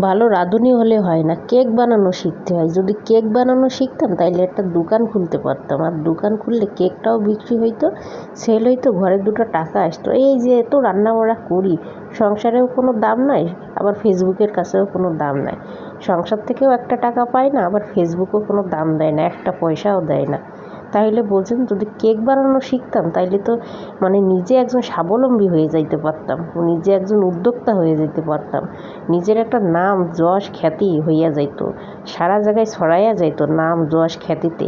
ভালো রাঁধুনি হলে হয় না। কেক বানানো শিখতে হয়। যদি কেক বানানো শিখতাম, তাইলে একটা দোকান খুলতে পারতাম। আর দোকান খুললে কেকটাও বিক্রি হইতো সেল হইতো, ঘরে দুটো টাকা আসতো। এই যে এত রান্না বান্না করি, সংসারেও কোনো দাম নাই, আবার ফেসবুকের কাছেও কোনো দাম নাই। সংসার থেকেও একটা টাকা পায় না, আবার ফেসবুকেও কোনো দাম দেয় না, একটা পয়সাও দেয় না। তাহলে বলছেন, যদি কেক বানানো শিখতাম তাহলে তো মানে নিজে একজন স্বাবলম্বী হয়ে যাইতে পারতাম, নিজে একজন উদ্যোক্তা হয়ে যেতে পারতাম। নিজের একটা নাম যশ খ্যাতি হইয়া যাইত, সারা জায়গায় ছড়াইয়া যাইত নাম যশ খ্যাতিতে।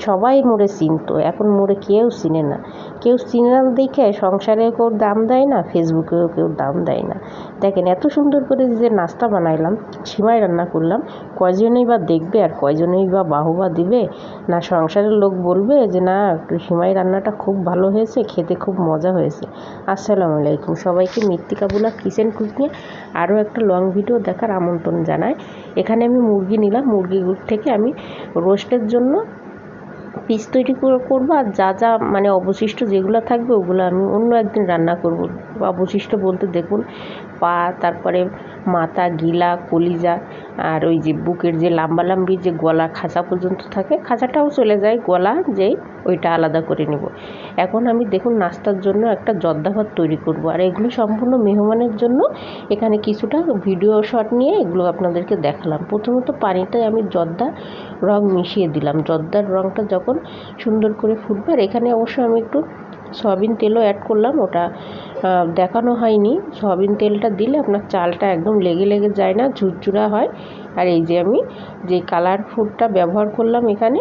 সবাই মোড়ে চিনত, এখন মোড়ে কেউ চিনে না। কেউ চিনে না দেখে সংসারেও কেউ দাম দেয় না, ফেসবুকেও কেউ দাম দেয় না। দেখেন, এত সুন্দর করে যে নাস্তা বানাইলাম, সিমাই রান্না করলাম, কয়জনেই বা দেখবে আর কয়জনেই বা বাহবা দিবে? না সংসারের লোক বলবে যে, না, সিমাই রান্নাটা খুব ভালো হয়েছে, খেতে খুব মজা হয়েছে। আসসালামু আলাইকুম। সবাইকে মৃত্তিকা বোলা কিচেন কুকিংয়ে আরও একটা লং ভিডিও দেখার আমন্ত্রণ জানায় এখানে আমি মুরগি নিলাম মুরগিগুলো থেকে আমি রোস্টের জন্য পিস তৈরি করব আর যা যা মানে অবশিষ্ট যেগুলো থাকবে ওগুলো আমি অন্য একদিন রান্না করব। অবশিষ্ট বলতে দেখুন, পা, তারপরে মাথা, গিলা, কলিজা আর ওই যে বুকের যে লাম্বালাম্বি, যে গলা খাঁচা পর্যন্ত থাকে, খাঁচাটাও চলে যায় গলা, যেই ওইটা আলাদা করে নেব। এখন আমি দেখুন নাস্তার জন্য একটা জর্দা ভাত তৈরি করব। আর এগুলো সম্পূর্ণ মেহমানের জন্য এখানে কিছুটা ভিডিও শট নিয়ে এগুলো আপনাদেরকে দেখালাম। প্রথমত পানিটায় আমি জর্দা রং মিশিয়ে দিলাম। জর্দার রংটা যখন সুন্দর করে ফুটবে, আর এখানে অবশ্য আমি একটু সয়াবিন তেলও অ্যাড করলাম, ওটা দেখানো হয়নি। সয়াবিন তেলটা দিলে আপনার চালটা একদম লেগে লেগে যায় না, ঝুরঝুরা হয়। আর এই যে আমি যে কালার ফুডটা ব্যবহার করলাম এখানে,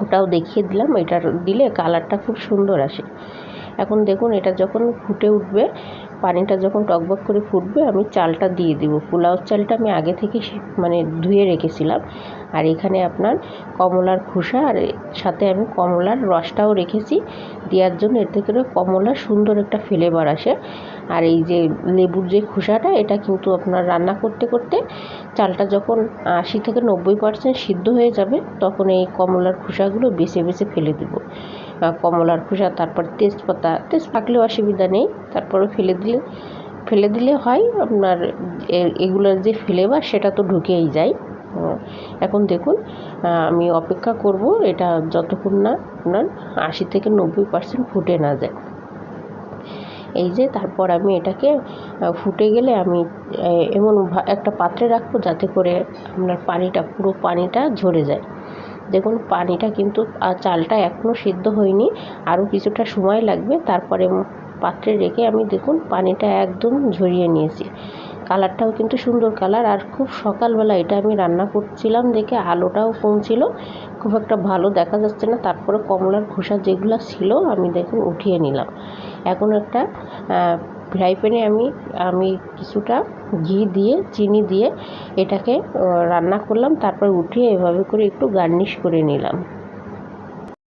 ওটাও দেখিয়ে দিলাম। এটা দিলে কালারটা খুব সুন্দর আসে। এখন দেখুন, এটা যখন ফুটে উঠবে, পানিটা যখন টকবক করে ফুটবে, আমি চালটা দিয়ে দিব। পোলাও চালটা আমি আগে থেকে মানে ধুয়ে রেখেছিলাম। আর এখানে আপনার কমলার খোসা আর সাথে আমি কমলার রসটাও রেখেছি। দেওয়ার জন্য এতে করে কমলা সুন্দর একটা ফ্লেভার আসে। আর এই যে লেবুর যে খোসাটা, এটা কিন্তু আপনার রান্না করতে করতে চালটা যখন আশি থেকে নব্বই পার্সেন্ট সিদ্ধ হয়ে যাবে, তখন এই কমলার খোসাগুলো বেছে বেছে ফেলে দেবো। কমলার খোসা, তারপর তেজপাতা তেজ পাকলেও অসুবিধা নেই তারপরে ফেলে দিলে ফেলে দিলে হয়, আপনার এগুলোর যে ফ্লেভার সেটা তো ঢুকেই যায়। এখন দেখুন আমি অপেক্ষা করব, এটা যতক্ষণ না আপনার আশি থেকে নব্বই পার্সেন্ট ফুটে না যায়। এই যে তারপর আমি এটাকে ফুটে গেলে আমি এমন একটা পাত্রে রাখব যাতে করে আপনার পানিটা, পুরো পানিটা ঝরে যায়। দেখুন, পানিটা কিন্তু চালটা এখনও সিদ্ধ হয়নি, আরও কিছুটা সময় লাগবে, তারপরে পাত্রে রেখে আমি দেখুন পানিটা একদম ঝরিয়ে নিয়েছি। কালারটাও কিন্তু সুন্দর কালার, আর খুব সকালবেলা এটা আমি রান্না করছিলাম দেখে আলোটাও কম ছিল খুব একটা ভালো দেখা যাচ্ছে না, তারপরে কমলার খোসা যেগুলো ছিল আমি দেখুন উঠিয়ে নিলাম। এখন একটা ফ্রাই প্যানে আমি আমি কিছুটা ঘি দিয়ে, চিনি দিয়ে এটাকে রান্না করলাম, তারপর উঠিয়ে এভাবে করে একটু গার্নিশ করে নিলাম।